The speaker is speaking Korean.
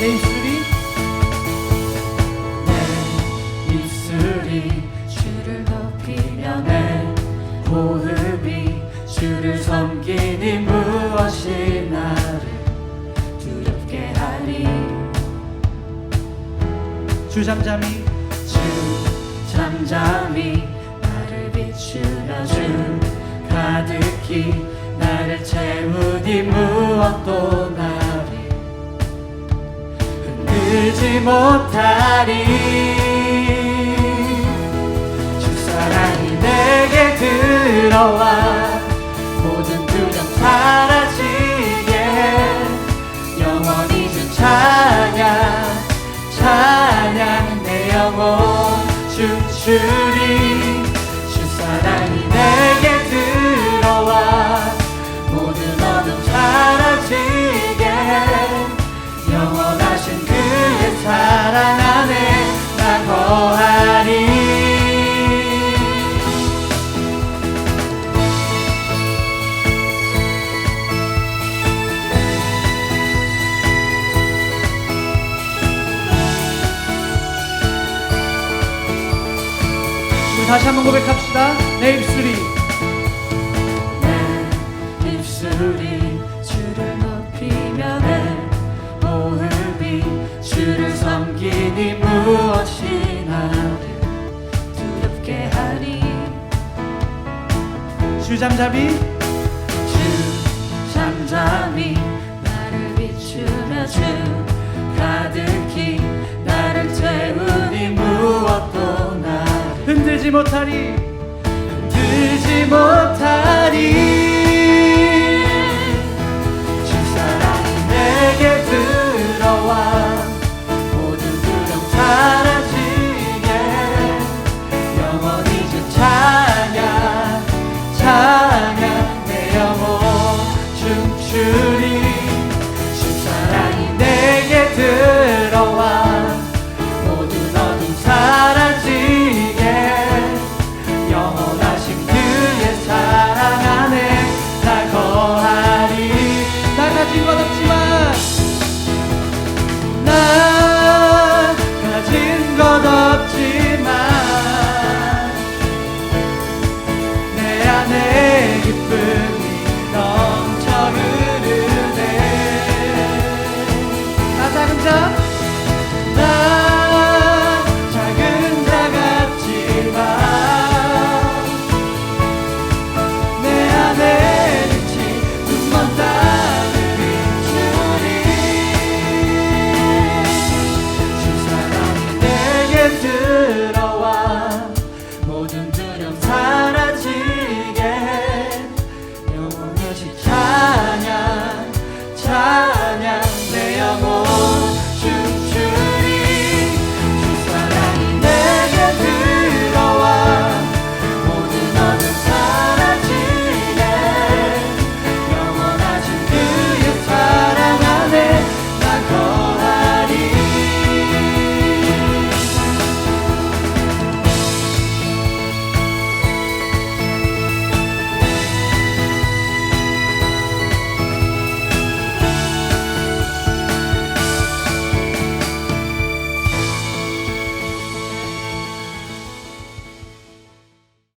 내 입술이? 내 입술이 주를 높이며 내 호흡이 주를 섬기니 무엇이 나를 두렵게 하리? 주 잠잠히 주 잠잠히 나를 비추며 주 가득히 나를 채우니 무엇도 나 흔들지 못하리. 주 사랑이 내게 들어와 모든 두려움 사라지게. 해 영원히 주 찬양 찬양 내 영혼 춤추리 다시 한번 고백합시다. 내 입술이. 내 입술이 주를 높이며 내 호흡이 주를 섬기니 무엇이 나를 두렵게 하리 주 잠잠히. 주 잠잠히 나를 비추며 주 들지 못하리 들지 못하리